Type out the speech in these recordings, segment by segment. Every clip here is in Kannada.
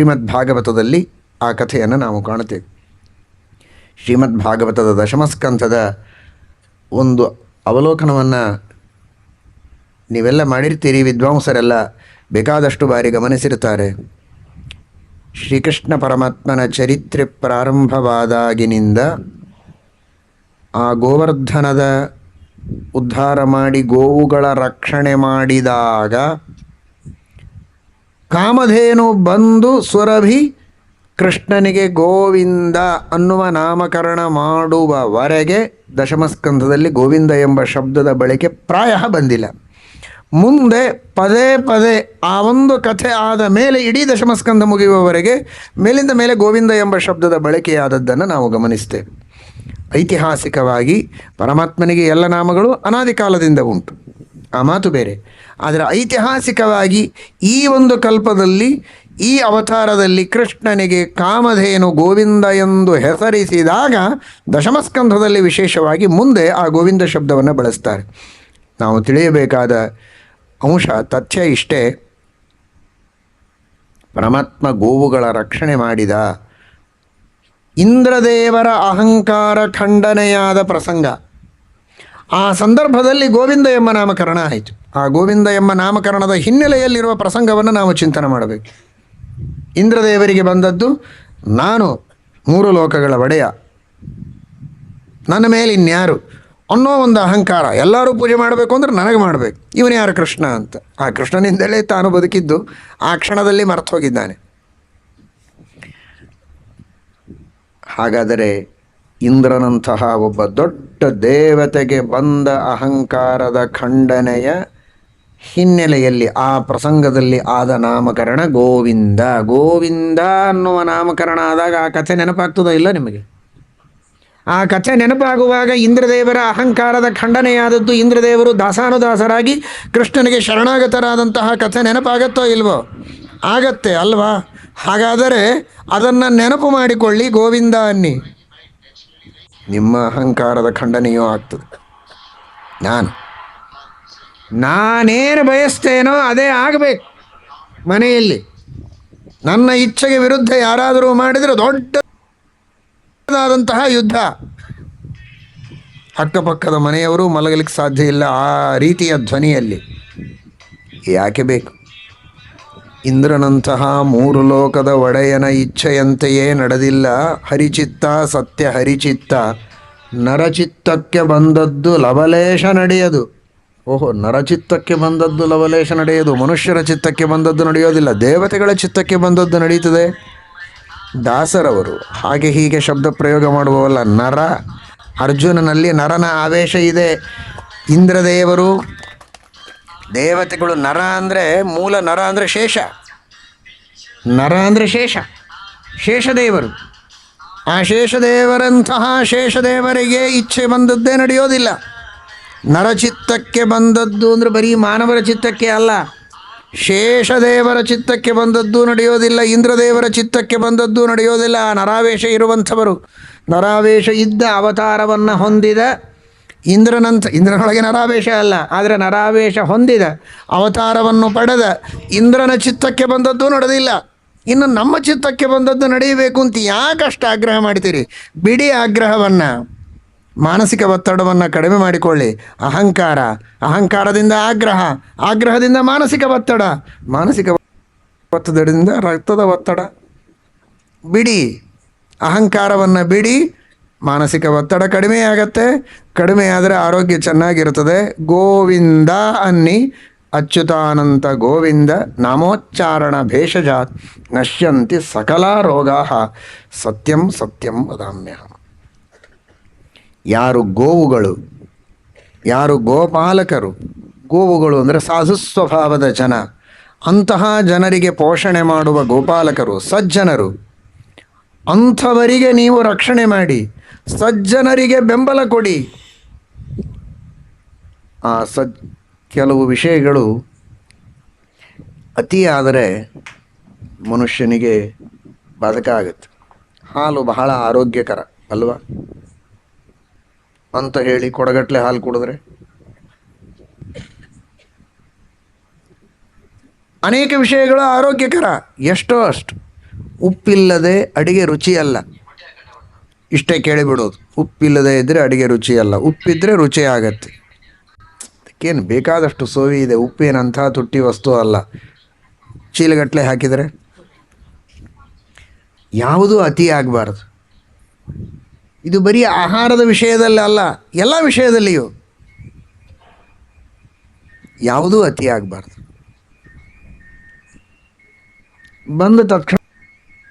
ಶ್ರೀಮದ್ ಭಾಗವತದಲ್ಲಿ ಆ ಕಥೆಯನ್ನು ನಾವು ಕಾಣುತ್ತೇವೆ. ಶ್ರೀಮದ್ ಭಾಗವತದ ದಶಮಸ್ಕಂಧದ ಒಂದು ಅವಲೋಕನವನ್ನು ನೀವೆಲ್ಲ ಮಾಡಿರ್ತೀರಿ ವಿದ್ವಾಂಸರೆಲ್ಲ ಬೇಕಾದಷ್ಟು ಬಾರಿ ಗಮನಿಸಿರ್ತಾರೆ ಶ್ರೀಕೃಷ್ಣ ಪರಮಾತ್ಮನ ಚರಿತ್ರೆ ಪ್ರಾರಂಭವಾದಾಗಿನಿಂದ ಆ ಗೋವರ್ಧನದ ಉದ್ಧಾರ ಮಾಡಿ ಗೋವುಗಳ ರಕ್ಷಣೆ ಮಾಡಿದಾಗ ಕಾಮಧೇನು ಬಂದು ಸುರಭಿ ಕೃಷ್ಣನಿಗೆ ಗೋವಿಂದ ಅನ್ನುವ ನಾಮಕರಣ ಮಾಡುವವರೆಗೆ ದಶಮಸ್ಕಂಧದಲ್ಲಿ ಗೋವಿಂದ ಎಂಬ ಶಬ್ದದ ಬಳಕೆ ಪ್ರಾಯ ಬಂದಿಲ್ಲ. ಮುಂದೆ ಪದೇ ಪದೇ ಆ ಒಂದು ಕಥೆ ಆದ ಮೇಲೆ ಇಡೀ ದಶಮಸ್ಕಂಧ ಮುಗಿಯುವವರೆಗೆ ಮೇಲಿಂದ ಮೇಲೆ ಗೋವಿಂದ ಎಂಬ ಶಬ್ದದ ಬಳಕೆಯಾದದ್ದನ್ನು ನಾವು ಗಮನಿಸ್ತೇವೆ. ಐತಿಹಾಸಿಕವಾಗಿ ಪರಮಾತ್ಮನಿಗೆ ಎಲ್ಲ ನಾಮಗಳು ಅನಾದಿ ಕಾಲದಿಂದ ಉಂಟು. ಆ ಮಾತು ಬೇರೆ. ಆದರೆ ಐತಿಹಾಸಿಕವಾಗಿ ಈ ಒಂದು ಕಲ್ಪದಲ್ಲಿ, ಈ ಅವತಾರದಲ್ಲಿ ಕೃಷ್ಣನಿಗೆ ಕಾಮಧೇನು ಗೋವಿಂದ ಎಂದು ಹೆಸರಿಸಿದಾಗ ದಶಮಸ್ಕಂಧದಲ್ಲಿ ವಿಶೇಷವಾಗಿ ಮುಂದೆ ಆ ಗೋವಿಂದ ಶಬ್ದವನ್ನು ಬಳಸ್ತಾರೆ. ನಾವು ತಿಳಿಯಬೇಕಾದ ಅಂಶ ತಥ್ಯ ಇಷ್ಟೇ. ಪರಮಾತ್ಮ ಗೋವುಗಳ ರಕ್ಷಣೆ ಮಾಡಿದ ಇಂದ್ರದೇವರ ಅಹಂಕಾರ ಖಂಡನೆಯಾದ ಪ್ರಸಂಗ. ಆ ಸಂದರ್ಭದಲ್ಲಿ ಗೋವಿಂದ ಎಂಬ ನಾಮಕರಣ ಆಯಿತು. ಆ ಗೋವಿಂದ ಎಂಬ ನಾಮಕರಣದ ಹಿನ್ನೆಲೆಯಲ್ಲಿರುವ ಪ್ರಸಂಗವನ್ನು ನಾವು ಚಿಂತನೆ ಮಾಡಬೇಕು. ಇಂದ್ರದೇವರಿಗೆ ಬಂದದ್ದು ನಾನು ಮೂರು ಲೋಕಗಳ ಒಡೆಯ. ನನ್ನ ಮೇಲೆ ಇನ್ಯಾರು? ಅನ್ನೋ ಒಂದು ಅಹಂಕಾರ. ಎಲ್ಲರೂ ಪೂಜೆ ಮಾಡಬೇಕು ಅಂದ್ರೆ ನನಗೆ ಮಾಡಬೇಕು. ಇವನು ಯಾರು? ಕೃಷ್ಣ ಅಂತ. ಆ ಕೃಷ್ಣನಿಂದಲೇ ತಾನು ಬದುಕಿದ್ದು. ಆ ಕ್ಷಣದಲ್ಲಿ ಮರೆತು ಹೋಗಿದ್ದಾನೆ. ಹಾಗಾದರೆ ಇಂದ್ರನಂತಹ ಒಬ್ಬ ದೊಡ್ಡ ದೇವತೆಗೆ ಬಂದ ಅಹಂಕಾರದ ಖಂಡನೆಯ ಹಿನ್ನೆಲೆಯಲ್ಲಿ ಆ ಪ್ರಸಂಗದಲ್ಲಿ ಆದ ನಾಮಕರಣ ಗೋವಿಂದ. ಗೋವಿಂದ ಅನ್ನುವ ನಾಮಕರಣ ಆದಾಗ ಆ ಕಥೆ ನೆನಪಾಗ್ತದೋ ಇಲ್ಲ ನಿಮಗೆ? ಆ ಕಥೆ ನೆನಪಾಗುವಾಗ ಇಂದ್ರದೇವರ ಅಹಂಕಾರದ ಖಂಡನೆಯಾದದ್ದು ಇಂದ್ರದೇವರು ದಾಸಾನುದಾಸರಾಗಿ ಕೃಷ್ಣನಿಗೆ ಶರಣಾಗತರಾದಂತಹ ಕಥೆ ನೆನಪಾಗತ್ತೋ ಇಲ್ವೋ? ಆಗತ್ತೆ ಅಲ್ವಾ? ಹಾಗಾದರೆ ಅದನ್ನು ನೆನಪು ಮಾಡಿಕೊಳ್ಳಿ ಗೋವಿಂದ ಅನ್ನಿ. ನಿಮ್ಮ ಅಹಂಕಾರದ ಖಂಡನೆಯೂ ಆಗ್ತದೆ. ನಾನು ನಾನೇನು ಬಯಸ್ತೇನೋ ಅದೇ ಆಗಬೇಕು ಮನೆಯಲ್ಲಿ. ನನ್ನ ಇಚ್ಛೆಗೆ ವಿರುದ್ಧ ಯಾರಾದರೂ ಮಾಡಿದರೆ ದೊಡ್ಡದಾದಂತಹ ಯುದ್ಧ. ಅಕ್ಕಪಕ್ಕದ ಮನೆಯವರು ಮಲಗಲಿಕ್ಕೆ ಸಾಧ್ಯ ಇಲ್ಲ ಆ ರೀತಿಯ ಧ್ವನಿಯಲ್ಲಿ. ಯಾಕೆ ಬೇಕು? ಇಂದ್ರನಂತಹ ಮೂರು ಲೋಕದ ಒಡೆಯನ ಇಚ್ಛೆಯಂತೆಯೇ ನಡೆದಿಲ್ಲ. ಹರಿಚಿತ್ತ ಸತ್ಯ ಹರಿಚಿತ್ತ. ನರಚಿತ್ತಕ್ಕೆ ಬಂದದ್ದು ಲವಲೇಶ ನಡೆಯದು. ಓಹೋ, ನರಚಿತ್ತಕ್ಕೆ ಬಂದದ್ದು ಲವಲೇಶ ನಡೆಯೋದು, ಮನುಷ್ಯರ ಚಿತ್ತಕ್ಕೆ ಬಂದದ್ದು ನಡೆಯೋದಿಲ್ಲ, ದೇವತೆಗಳ ಚಿತ್ತಕ್ಕೆ ಬಂದದ್ದು ನಡೆಯುತ್ತದೆ ದಾಸರವರು ಹಾಗೆ ಹೀಗೆ ಶಬ್ದ ಪ್ರಯೋಗ ಮಾಡುವವಲ್ಲ, ನರ. ಅರ್ಜುನನಲ್ಲಿ ನರನ ಆವೇಶ ಇದೆ. ಇಂದ್ರದೇವರು, ದೇವತೆಗಳು ನರ ಅಂದರೆ ಮೂಲ ನರ ಅಂದರೆ ಶೇಷ. ನರ ಅಂದರೆ ಶೇಷ, ಶೇಷದೇವರು. ಆ ಶೇಷದೇವರಂತಹ ಶೇಷದೇವರಿಗೆ ಇಚ್ಛೆ ಬಂದದ್ದೇ ನಡೆಯೋದಿಲ್ಲ. ನರಚಿತ್ತಕ್ಕೆ ಬಂದದ್ದು ಅಂದರೆ ಬರೀ ಮಾನವರ ಚಿತ್ತಕ್ಕೆ ಅಲ್ಲ. ಶೇಷದೇವರ ಚಿತ್ತಕ್ಕೆ ಬಂದದ್ದು ನಡೆಯೋದಿಲ್ಲ, ಇಂದ್ರದೇವರ ಚಿತ್ತಕ್ಕೆ ಬಂದದ್ದು ನಡೆಯೋದಿಲ್ಲ. ಆ ನರಾವೇಶ ಇರುವಂಥವರು, ನರಾವೇಶ ಇದ್ದ ಅವತಾರವನ್ನು ಹೊಂದಿದ ಇಂದ್ರನಂತ ಇಂದ್ರನೊಳಗೆ ನರಾವೇಶ ಅಲ್ಲ, ಆದರೆ ನರಾವೇಶ ಹೊಂದಿದ, ಅವತಾರವನ್ನು ಪಡೆದ ಇಂದ್ರನ ಚಿತ್ತಕ್ಕೆ ಬಂದದ್ದು ನಡೆದಿಲ್ಲ. ಇನ್ನು ನಮ್ಮ ಚಿತ್ತಕ್ಕೆ ಬಂದದ್ದು ನಡೆಯಬೇಕು ಅಂತ ಯಾಕಷ್ಟು ಆಗ್ರಹ ಮಾಡ್ತೀರಿ? ಬಿಡಿ ಆಗ್ರಹವನ್ನು. ಮಾನಸಿಕ ಒತ್ತಡವನ್ನು ಕಡಿಮೆ ಮಾಡಿಕೊಳ್ಳಿ. ಅಹಂಕಾರ, ಅಹಂಕಾರದಿಂದ ಆಗ್ರಹ, ಆಗ್ರಹದಿಂದ ಮಾನಸಿಕ ಒತ್ತಡ. ಮಾನಸಿಕ ಒತ್ತಡದಿಂದ ರಕ್ತದ ಒತ್ತಡ. ಬಿಡಿ. ಅಹಂಕಾರವನ್ನು ಬಿಡಿ. ಮಾನಸಿಕ ಒತ್ತಡ ಕಡಿಮೆ ಆಗತ್ತೆ. ಕಡಿಮೆ ಆದರೆ ಆರೋಗ್ಯ ಚೆನ್ನಾಗಿರುತ್ತದೆ. ಗೋವಿಂದ ಅನ್ನಿ. ಅಚ್ಯುತಾನಂತ ಗೋವಿಂದ. ನಾಮೋಚ್ಚಾರಣ ಭೇಷಜಾತ್. ನಶ್ಯಂತಿ ಸಕಲ ರೋಗಾ. ಸತ್ಯಂ ಸತ್ಯಂ ವದಾಮ್ಯಹಂ. ಯಾರು ಗೋವುಗಳು, ಯಾರು ಗೋಪಾಲಕರು? ಗೋವುಗಳು ಅಂದರೆ ಸಾಧು ಸ್ವಭಾವದ ಜನ. ಅಂತಹ ಜನರಿಗೆ ಪೋಷಣೆ ಮಾಡುವ ಗೋಪಾಲಕರು, ಸಜ್ಜನರು. ಅಂಥವರಿಗೆ ನೀವು ರಕ್ಷಣೆ ಮಾಡಿ, ಸಜ್ಜನರಿಗೆ ಬೆಂಬಲ ಕೊಡಿ. ಆ ಸಜ್ ಕೆಲವು ವಿಷಯಗಳು ಅತಿಯಾದರೆ ಮನುಷ್ಯನಿಗೆ ಬಾಧಕ ಆಗುತ್ತೆ. ಹಾಲು ಬಹಳ ಆರೋಗ್ಯಕರ, ಅಲ್ವಾ? ಅಂತ ಹೇಳಿ ಕೊಡಗಟ್ಲೆ ಹಾಲು ಕುಡಿದ್ರೆ? ಅನೇಕ ವಿಷಯಗಳು ಆರೋಗ್ಯಕರ, ಎಷ್ಟೋ ಅಷ್ಟು. ಉಪ್ಪಿಲ್ಲದೆ ಅಡಿಗೆ ರುಚಿಯಲ್ಲ ಇಷ್ಟೇ ಕೇಳಿಬಿಡೋದು. ಉಪ್ಪಿಲ್ಲದೆ ಇದ್ದರೆ ಅಡಿಗೆ ರುಚಿಯಲ್ಲ ಉಪ್ಪಿದ್ರೆ ರುಚಿ ಆಗತ್ತೆ. ಅದಕ್ಕೇನು ಬೇಕಾದಷ್ಟು ಸೋವಿ ಇದೆ. ಉಪ್ಪೇನಂಥ ತುಟ್ಟಿ ವಸ್ತು ಅಲ್ಲ. ಚೀಲಗಟ್ಟಲೆ ಹಾಕಿದರೆ? ಯಾವುದೂ ಅತಿ ಆಗಬಾರ್ದು. ಇದು ಬರೀ ಆಹಾರದ ವಿಷಯದಲ್ಲಿ ಅಲ್ಲ, ಎಲ್ಲ ವಿಷಯದಲ್ಲಿಯೂ ಯಾವುದೂ ಅತಿ ಆಗಬಾರ್ದು. ಬಂದ ತಕ್ಷಣ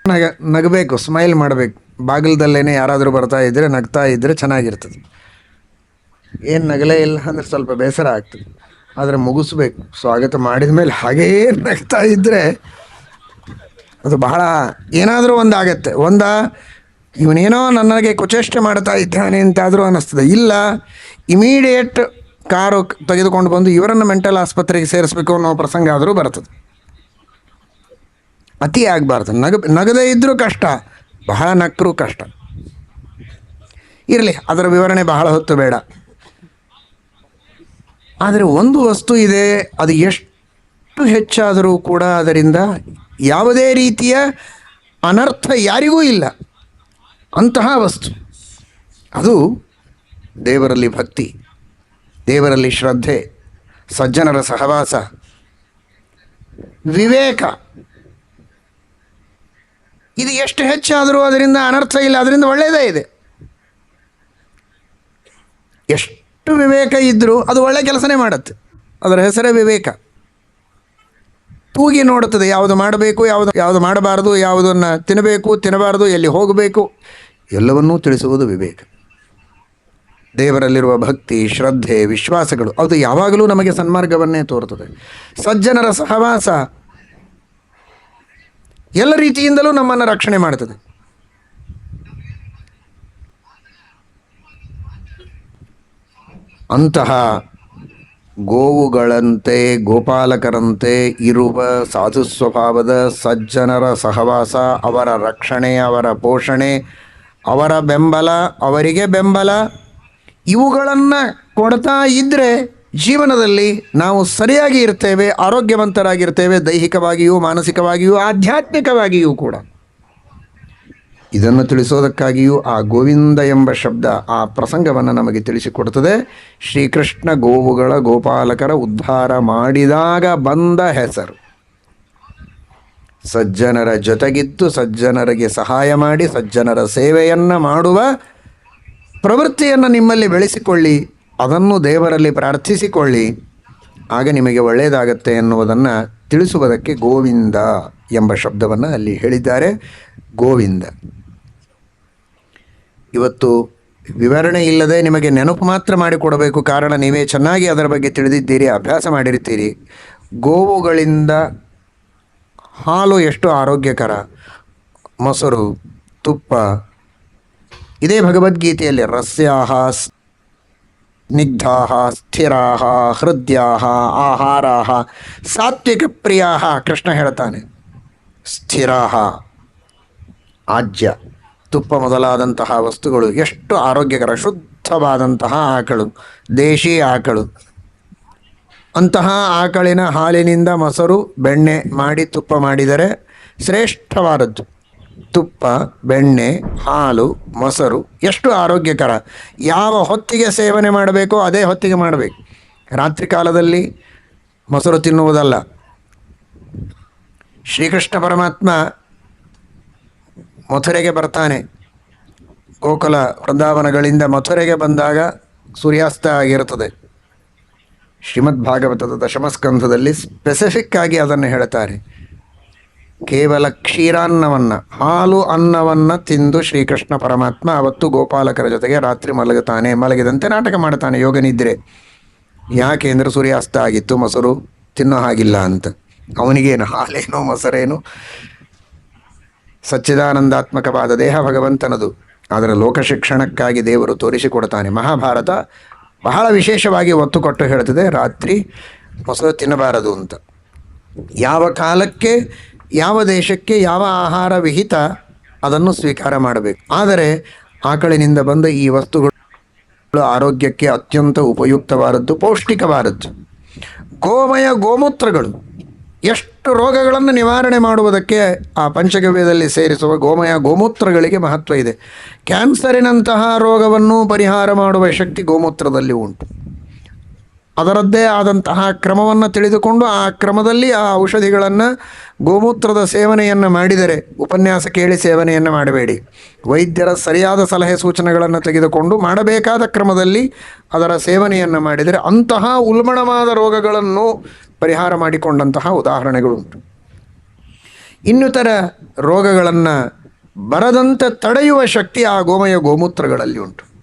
ನಗ, ನಗಬೇಕು ಸ್ಮೈಲ್ ಮಾಡಬೇಕು. ಬಾಗಿಲದಲ್ಲೇನೆ ಯಾರಾದರೂ ಬರ್ತಾ ಇದ್ದರೆ ನಗ್ತಾ ಇದ್ದರೆ ಚೆನ್ನಾಗಿರ್ತದೆ. ಏನು ನಗಲೇ ಇಲ್ಲ ಅಂದರೆ ಸ್ವಲ್ಪ ಬೇಸರ ಆಗ್ತದೆ. ಆದರೆ ಮುಗಿಸ್ಬೇಕು. ಸ್ವಾಗತ ಮಾಡಿದ ಮೇಲೆ ಹಾಗೇ ನಗ್ತಾ ಇದ್ದರೆ ಅದು ಬಹಳ ಏನಾದರೂ ಒಂದಾಗತ್ತೆ. ಒಂದಾ ಒಂದ ಇವನೇನೋ ನನಗೆ ಕುಚೇಷ್ಟೆ ಮಾಡ್ತಾ ಇದ್ದಾನೆ ಅಂತಾದರೂ ಅನ್ನಿಸ್ತದೆ. ಇಲ್ಲ ಇಮಿಡಿಯೇಟ್ ಕಾರು ತೆಗೆದುಕೊಂಡು ಬಂದು ಇವರನ್ನು ಮೆಂಟಲ್ ಆಸ್ಪತ್ರೆಗೆ ಸೇರಿಸ್ಬೇಕು ಅನ್ನೋ ಪ್ರಸಂಗ ಆದರೂ ಬರ್ತದೆ. ಅತಿ ಆಗಬಾರ್ದು. ನಗ, ನಗದೇ ಇದ್ದರೂ ಕಷ್ಟ, ಬಹಳ ನಕ್ಕರೂ ಕಷ್ಟ. ಇರಲಿ, ಅದರ ವಿವರಣೆ ಬಹಳ ಹೊತ್ತು ಬೇಡ. ಆದರೆ ಒಂದು ವಸ್ತು ಇದೆ, ಅದು ಎಷ್ಟು ಹೆಚ್ಚಾದರೂ ಕೂಡ ಅದರಿಂದ ಯಾವುದೇ ರೀತಿಯ ಅನರ್ಥ ಯಾರಿಗೂ ಇಲ್ಲ. ಅಂತಹ ವಸ್ತು. ಅದು ದೇವರಲ್ಲಿ ಭಕ್ತಿ, ದೇವರಲ್ಲಿ ಶ್ರದ್ಧೆ, ಸಜ್ಜನರ ಸಹವಾಸ, ವಿವೇಕ. ಇದು ಎಷ್ಟು ಹೆಚ್ಚಾದರೂ ಅದರಿಂದ ಅನರ್ಥ ಇಲ್ಲ, ಅದರಿಂದ ಒಳ್ಳೆಯದೇ ಇದೆ. ಎಷ್ಟು ವಿವೇಕ ಇದ್ದರೂ ಅದು ಒಳ್ಳೆ ಕೆಲಸನೇ ಮಾಡುತ್ತೆ. ಅದರ ಹೆಸರೇ ವಿವೇಕ. ತೂಗಿ ನೋಡುತ್ತದೆ. ಯಾವುದು ಮಾಡಬೇಕು, ಯಾವುದು ಯಾವುದು ಮಾಡಬಾರದು, ಯಾವುದನ್ನು ತಿನ್ನಬೇಕು, ತಿನ್ನಬಾರದು, ಎಲ್ಲಿ ಹೋಗಬೇಕು, ಎಲ್ಲವನ್ನೂ ತಿಳಿಸುವುದು ವಿವೇಕ. ದೇವರಲ್ಲಿರುವ ಭಕ್ತಿ, ಶ್ರದ್ಧೆ, ವಿಶ್ವಾಸಗಳು, ಅದು ಯಾವಾಗಲೂ ನಮಗೆ ಸನ್ಮಾರ್ಗವನ್ನೇ ತೋರುತ್ತದೆ. ಸಜ್ಜನರ ಸಹವಾಸ ಎಲ್ಲ ರೀತಿಯಿಂದಲೂ ನಮ್ಮನ್ನು ರಕ್ಷಣೆ ಮಾಡುತ್ತದೆ. ಅಂತಹ ಗೋವುಗಳಂತೆ, ಗೋಪಾಲಕರಂತೆ ಇರುವ ಸಾಧು ಸ್ವಭಾವದ ಸಜ್ಜನರ ಸಹವಾಸ, ಅವರ ರಕ್ಷಣೆ, ಅವರ ಪೋಷಣೆ, ಅವರ ಬೆಂಬಲ, ಅವರಿಗೆ ಬೆಂಬಲ, ಇವುಗಳನ್ನು ಕೊಡ್ತಾ ಇದ್ದರೆ ಜೀವನದಲ್ಲಿ ನಾವು ಸರಿಯಾಗಿ ಇರ್ತೇವೆ, ಆರೋಗ್ಯವಂತರಾಗಿರ್ತೇವೆ, ದೈಹಿಕವಾಗಿಯೂ, ಮಾನಸಿಕವಾಗಿಯೂ, ಆಧ್ಯಾತ್ಮಿಕವಾಗಿಯೂ ಕೂಡ. ಇದನ್ನು ತಿಳಿಸೋದಕ್ಕಾಗಿಯೂ ಆ ಗೋವಿಂದ ಎಂಬ ಶಬ್ದ ಆ ಪ್ರಸಂಗವನ್ನು ನಮಗೆ ತಿಳಿಸಿಕೊಡುತ್ತದೆ ಶ್ರೀಕೃಷ್ಣ ಗೋವುಗಳ ಗೋಪಾಲಕರ ಉದ್ಧಾರ ಮಾಡಿದಾಗ ಬಂದ ಹೆಸರು. ಸಜ್ಜನರ ಜೊತೆಗಿದ್ದು ಸಜ್ಜನರಿಗೆ ಸಹಾಯ ಮಾಡಿ ಸಜ್ಜನರ ಸೇವೆಯನ್ನು ಮಾಡುವ ಪ್ರವೃತ್ತಿಯನ್ನು ನಿಮ್ಮಲ್ಲಿ ಬೆಳೆಸಿಕೊಳ್ಳಿ, ಅದನ್ನು ದೇವರಲ್ಲಿ ಪ್ರಾರ್ಥಿಸಿಕೊಳ್ಳಿ. ಆಗ ನಿಮಗೆ ಒಳ್ಳೆಯದಾಗತ್ತೆ ಎನ್ನುವುದನ್ನು ತಿಳಿಸುವುದಕ್ಕೆ ಗೋವಿಂದ ಎಂಬ ಶಬ್ದವನ್ನು ಅಲ್ಲಿ ಹೇಳಿದ್ದಾರೆ. ಗೋವಿಂದ. ಇವತ್ತು ವಿವರಣೆ ಇಲ್ಲದೆ ನಿಮಗೆ ನೆನಪು ಮಾತ್ರ ಮಾಡಿಕೊಡಬೇಕು. ಕಾರಣ ನೀವೇ ಚೆನ್ನಾಗಿ ಅದರ ಬಗ್ಗೆ ತಿಳಿದಿದ್ದೀರಿ, ಅಭ್ಯಾಸ ಮಾಡಿರ್ತೀರಿ. ಗೋವುಗಳಿಂದ ಹಾಲು ಎಷ್ಟು ಆರೋಗ್ಯಕರ? ಮೊಸರು, ತುಪ್ಪ. ಇದೇ ಭಗವದ್ಗೀತೆಯಲ್ಲಿ ರಸ್ಯಾಹ ಸ್ನಿಗ್ಧಾ ಸ್ಥಿರಾ ಹೃದಯ ಆಹಾರ ಸಾತ್ವಿಕ ಪ್ರಿಯಾ ಕೃಷ್ಣ ಹೇಳ್ತಾನೆ. ಸ್ಥಿರಾ ಆಜ್ಯ. ತುಪ್ಪ ಮೊದಲಾದಂತಹ ವಸ್ತುಗಳು, ಎಷ್ಟು ಆರೋಗ್ಯಕರ, ಶುದ್ಧವಾದಂತಹ ಆಕಳು, ದೇಶಿ ಆಕಳು. ಅಂತಹ ಆಕಳಿನ ಹಾಲಿನಿಂದ ಮೊಸರು, ಬೆಣ್ಣೆ ಮಾಡಿ ತುಪ್ಪ ಮಾಡಿದರೆ ಶ್ರೇಷ್ಠವಾದದ್ದು. ತುಪ್ಪ, ಬೆಣ್ಣೆ, ಹಾಲು, ಮೊಸರು ಎಷ್ಟು ಆರೋಗ್ಯಕರ. ಯಾವ ಹೊತ್ತಿಗೆ ಸೇವನೆ ಮಾಡಬೇಕೋ ಅದೇ ಹೊತ್ತಿಗೆ ಮಾಡಬೇಕು. ರಾತ್ರಿ ಕಾಲದಲ್ಲಿ ಮೊಸರು ತಿನ್ನುವುದಲ್ಲ. ಶ್ರೀಕೃಷ್ಣ ಪರಮಾತ್ಮ ಮಥುರೆಗೆ ಬರ್ತಾನೆ. ಗೋಕುಲ ವೃಂದಾವನಗಳಿಂದ ಮಥುರೆಗೆ ಬಂದಾಗ ಸೂರ್ಯಾಸ್ತ ಆಗಿರುತ್ತದೆ. ಶ್ರೀಮದ್ ಭಾಗವತದ ದಶಮಸ್ಕಂಧದಲ್ಲಿ ಸ್ಪೆಸಿಫಿಕ್ ಆಗಿ ಅದನ್ನು ಹೇಳ್ತಾರೆ. ಕೇವಲ ಕ್ಷೀರಾನ್ನವನ್ನು, ಹಾಲು ಅನ್ನವನ್ನು ತಿಂದು ಶ್ರೀಕೃಷ್ಣ ಪರಮಾತ್ಮ ಅವತ್ತು ಗೋಪಾಲಕರ ಜೊತೆಗೆ ರಾತ್ರಿ ಮಲಗುತ್ತಾನೆ, ಮಲಗಿದಂತೆ ನಾಟಕ ಮಾಡ್ತಾನೆ ಯೋಗನಿದ್ರೆ ಯಾಕೆ ಅಂದರೆ ಸೂರ್ಯಾಸ್ತ ಆಗಿತ್ತು, ಮೊಸರು ತಿನ್ನೋ ಹಾಗಿಲ್ಲ ಅಂತ. ಅವನಿಗೇನು ಹಾಲೇನೋ, ಮೊಸರೇನು ಸಚ್ಚಿದಾನಂದಾತ್ಮಕವಾದ ದೇಹ ಭಗವಂತನದು. ಆದರೆ ಲೋಕ ಶಿಕ್ಷಣಕ್ಕಾಗಿ ದೇವರು ತೋರಿಸಿಕೊಡ್ತಾನೆ. ಮಹಾಭಾರತ ಬಹಳ ವಿಶೇಷವಾಗಿ ಒತ್ತು ಕೊಟ್ಟು ಹೇಳ್ತದೆ, ರಾತ್ರಿ ಮೊಸರು ತಿನ್ನಬಾರದು ಅಂತ. ಯಾವ ಕಾಲಕ್ಕೆ, ಯಾವ ದೇಶಕ್ಕೆ, ಯಾವ ಆಹಾರ ವಿಹಿತ ಅದನ್ನು ಸ್ವೀಕಾರ ಮಾಡಬೇಕು. ಆದರೆ ಆಕಳಿನಿಂದ ಬಂದ ಈ ವಸ್ತುಗಳು ಆರೋಗ್ಯಕ್ಕೆ ಅತ್ಯಂತ ಉಪಯುಕ್ತವಾದದ್ದು, ಪೌಷ್ಟಿಕವಾದದ್ದು. ಗೋಮಯ ಗೋಮೂತ್ರಗಳು. ಎಷ್ಟು ರೋಗಗಳನ್ನು ನಿವಾರಣೆ ಮಾಡುವುದಕ್ಕೆ ಆ ಪಂಚಗವ್ಯದಲ್ಲಿ ಸೇರಿಸುವ ಗೋಮಯ ಗೋಮೂತ್ರಗಳಿಗೆ ಮಹತ್ವ ಇದೆ. ಕ್ಯಾನ್ಸರಿನಂತಹ ರೋಗವನ್ನು ಪರಿಹಾರ ಮಾಡುವ ಶಕ್ತಿ ಗೋಮೂತ್ರದಲ್ಲಿ ಉಂಟು. ಅದರದ್ದೇ ಆದಂತಹ ಕ್ರಮವನ್ನು ತಿಳಿದುಕೊಂಡು ಆ ಕ್ರಮದಲ್ಲಿ ಆ ಔಷಧಿಗಳನ್ನು ಗೋಮೂತ್ರದ ಸೇವನೆಯನ್ನು ಮಾಡಿದರೆ, ಉಪನ್ಯಾಸ ಕೇಳಿ ಸೇವನೆಯನ್ನು ಮಾಡಬೇಡಿ. ವೈದ್ಯರ ಸರಿಯಾದ ಸಲಹೆ ಸೂಚನೆಗಳನ್ನು ತೆಗೆದುಕೊಂಡು ಮಾಡಬೇಕಾದ ಕ್ರಮದಲ್ಲಿ ಅದರ ಸೇವನೆಯನ್ನು ಮಾಡಿದರೆ ಅಂತಹ ಉಲ್ಮಣವಾದ ರೋಗಗಳನ್ನು ಪರಿಹಾರ ಮಾಡಿಕೊಂಡಂತಹ ಉದಾಹರಣೆಗಳುಂಟು. ಇನ್ನಿತರ ರೋಗಗಳನ್ನು ಬರದಂತೆ ತಡೆಯುವ ಶಕ್ತಿ ಆ ಗೋಮಯ ಗೋಮೂತ್ರಗಳಲ್ಲಿ ಉಂಟು.